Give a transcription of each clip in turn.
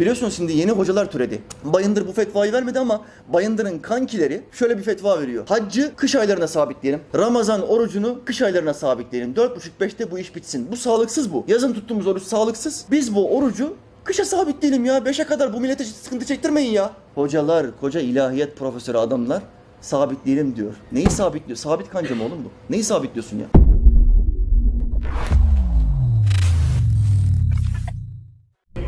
Biliyorsunuz şimdi yeni hocalar türedi. Bayındır bu fetvayı vermedi ama Bayındır'ın kankileri şöyle bir fetva veriyor. Haccı kış aylarına sabitleyelim. Ramazan orucunu kış aylarına sabitleyelim. 4,5-5'te bu iş bitsin. Bu sağlıksız bu. Yazın tuttuğumuz oruç sağlıksız. Biz bu orucu Kışa sabitleyelim ya. Beşe kadar bu millete sıkıntı çektirmeyin ya. Hocalar, koca ilahiyat profesörü adamlar sabitleyelim diyor. Neyi sabitliyor? Sabit kanca mı oğlum bu? Neyi sabitliyorsun ya?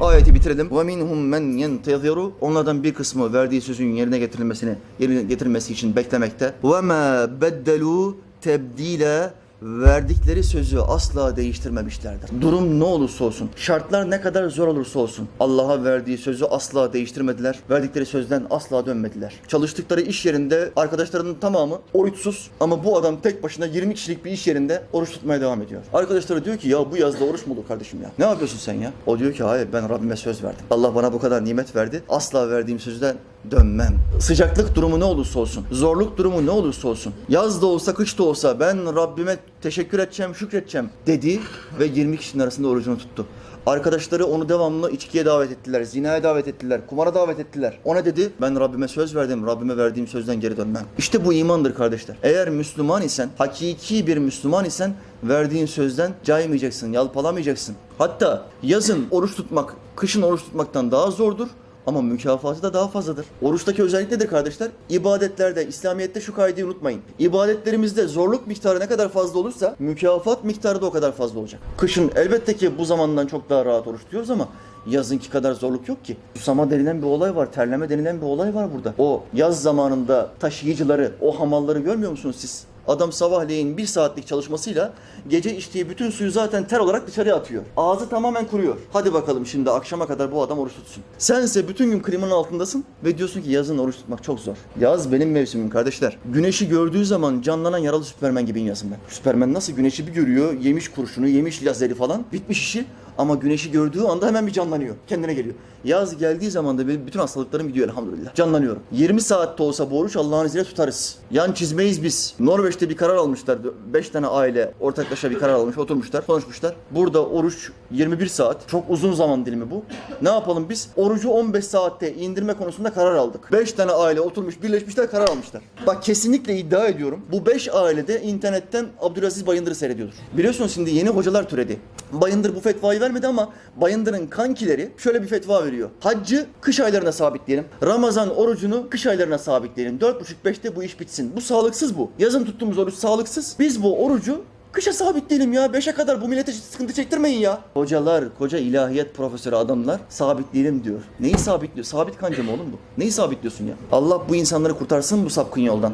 Ayeti bitirelim. Minhum men yenteziru. Onlardan bir kısmı verdiği sözün yerine getirilmesini, yerine getirilmesi için beklemekte. Ma beddelu tebdile verdikleri sözü asla değiştirmemişlerdir. Durum ne olursa olsun, şartlar ne kadar zor olursa olsun Allah'a verdiği sözü asla değiştirmediler. Verdikleri sözden asla dönmediler. Çalıştıkları iş yerinde arkadaşlarının tamamı oruçsuz ama bu adam tek başına 20 kişilik bir iş yerinde oruç tutmaya devam ediyor. Arkadaşları diyor ki ya bu yazda oruç mu olur kardeşim ya? Ne yapıyorsun sen ya? O diyor ki hayır ben Rabbime söz verdim. Allah bana bu kadar nimet verdi. Asla verdiğim sözden dönmem. Sıcaklık durumu ne olursa olsun, zorluk durumu ne olursa olsun, yaz da olsa kış da olsa ben Rabbime teşekkür edeceğim, şükredeceğim dedi ve 20 kişinin arasında orucunu tuttu. Arkadaşları onu devamlı içkiye davet ettiler, zinaya davet ettiler, kumara davet ettiler. Ona dedi ben Rabbime söz verdim, Rabbime verdiğim sözden geri dönmem. İşte bu imandır kardeşler. Eğer Müslüman isen, hakiki bir Müslüman isen verdiğin sözden caymayacaksın, yalpalamayacaksın. Hatta yazın oruç tutmak, kışın oruç tutmaktan daha zordur. Ama mükafatı da daha fazladır. Oruçtaki özellik nedir kardeşler? İbadetlerde, İslamiyet'te şu kaideyi unutmayın. İbadetlerimizde zorluk miktarı ne kadar fazla olursa mükafat miktarı da o kadar fazla olacak. Kışın elbette ki bu zamandan çok daha rahat oruç tutuyoruz ama yazınki kadar zorluk yok ki. Susama denilen bir olay var, terleme denilen bir olay var burada. O yaz zamanında taşıyıcıları, o hamalları görmüyor musunuz siz? Adam sabahleyin bir saatlik çalışmasıyla gece içtiği bütün suyu zaten ter olarak dışarıya atıyor. Ağzı tamamen kuruyor. Hadi bakalım şimdi akşama kadar bu adam oruç tutsun. Sense bütün gün klimanın altındasın ve diyorsun ki yazın oruç tutmak çok zor. Yaz benim mevsimim kardeşler. Güneşi gördüğü zaman canlanan yaralı Süpermen gibiyim yazın ben. Süpermen nasıl güneşi bir görüyor, yemiş kurşunu, yemiş lazeri falan, bitmiş işi. Ama güneşi gördüğü anda hemen bir canlanıyor. Kendine geliyor. Yaz geldiği zaman da bütün hastalıklarım gidiyor elhamdülillah. Canlanıyorum. 20 saatte olsa bu oruç Allah'ın izniyle tutarız. Yan çizmeyiz biz. Norveç'te bir karar almışlar. 5 tane aile ortaklaşa bir karar almış. Oturmuşlar, konuşmuşlar. Burada oruç 21 saat. Çok uzun zaman dilimi bu. Ne yapalım biz? Orucu 15 saatte indirme konusunda karar aldık. 5 tane aile oturmuş, birleşmişler, karar almışlar. Bak kesinlikle iddia ediyorum. Bu 5 ailede internetten Abdülaziz Bayındır'ı seyrediyordur. Biliyorsunuz şimdi yeni hocalar türedi. Bayındır bu fetvayı vermedi ama Bayındır'ın kankileri şöyle bir fetva veriyor. Haccı kış aylarına sabitleyelim. Ramazan orucunu kış aylarına sabitleyelim. 4,5-5'te bu iş bitsin. Bu sağlıksız bu. Yazın tuttuğumuz oruç sağlıksız. Biz bu orucu Kışa sabitleyelim ya. Beşe kadar bu millete sıkıntı çektirmeyin ya. Hocalar, koca ilahiyat profesörü adamlar sabitleyelim diyor. Neyi sabitliyor? Sabit kanca mı oğlum bu? Neyi sabitliyorsun ya? Allah bu insanları kurtarsın bu sapkın yoldan.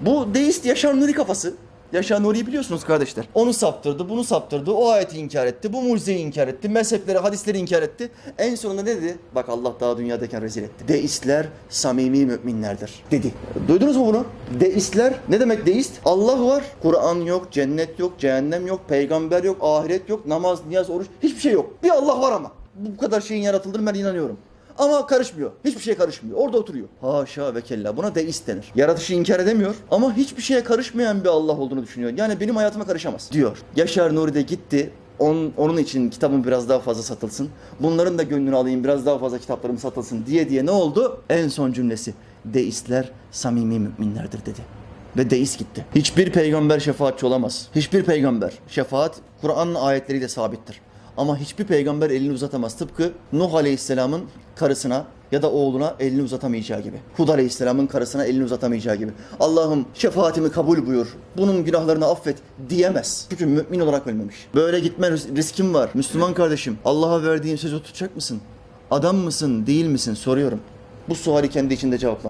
Bu deist Yaşar Nuri kafası. Yaşar Nuri'yi biliyorsunuz kardeşler. Onu saptırdı, bunu saptırdı, o ayeti inkar etti, bu mucizeyi inkar etti, mezhepleri, hadisleri inkar etti. En sonunda ne dedi? Bak Allah daha dünyadayken rezil etti. Deistler samimi müminlerdir dedi. Duydunuz mu bunu? Deistler ne demek deist? Allah var, Kur'an yok, cennet yok, cehennem yok, peygamber yok, ahiret yok, namaz, niyaz, oruç hiçbir şey yok. Bir Allah var ama. Bu kadar şeyin yaratıldığını ben inanıyorum. Ama karışmıyor. Hiçbir şeye karışmıyor. Orada oturuyor. Haşa ve kella. Buna deist denir. Yaratışı inkar edemiyor ama hiçbir şeye karışmayan bir Allah olduğunu düşünüyor. Yani benim hayatıma karışamaz diyor. Yaşar Nuri de gitti. On, onun için kitabım biraz daha fazla satılsın. Bunların da gönlünü alayım biraz daha fazla kitaplarım satılsın diye diye ne oldu? En son cümlesi. Deistler samimi müminlerdir dedi. Ve deist gitti. Hiçbir peygamber şefaatçi olamaz. Hiçbir peygamber. Şefaat Kur'an'ın ayetleriyle sabittir. Ama hiçbir peygamber elini uzatamaz. Tıpkı Nuh Aleyhisselam'ın karısına ya da oğluna elini uzatamayacağı gibi. Hud Aleyhisselam'ın karısına elini uzatamayacağı gibi. Allah'ım şefaatimi kabul buyur. Bunun günahlarını affet diyemez. Çünkü mümin olarak ölmemiş. Böyle gitme ris- riskim var. Müslüman kardeşim Allah'a verdiğin sözü tutacak mısın? Adam mısın değil misin soruyorum. Bu suali kendi içinde cevapla.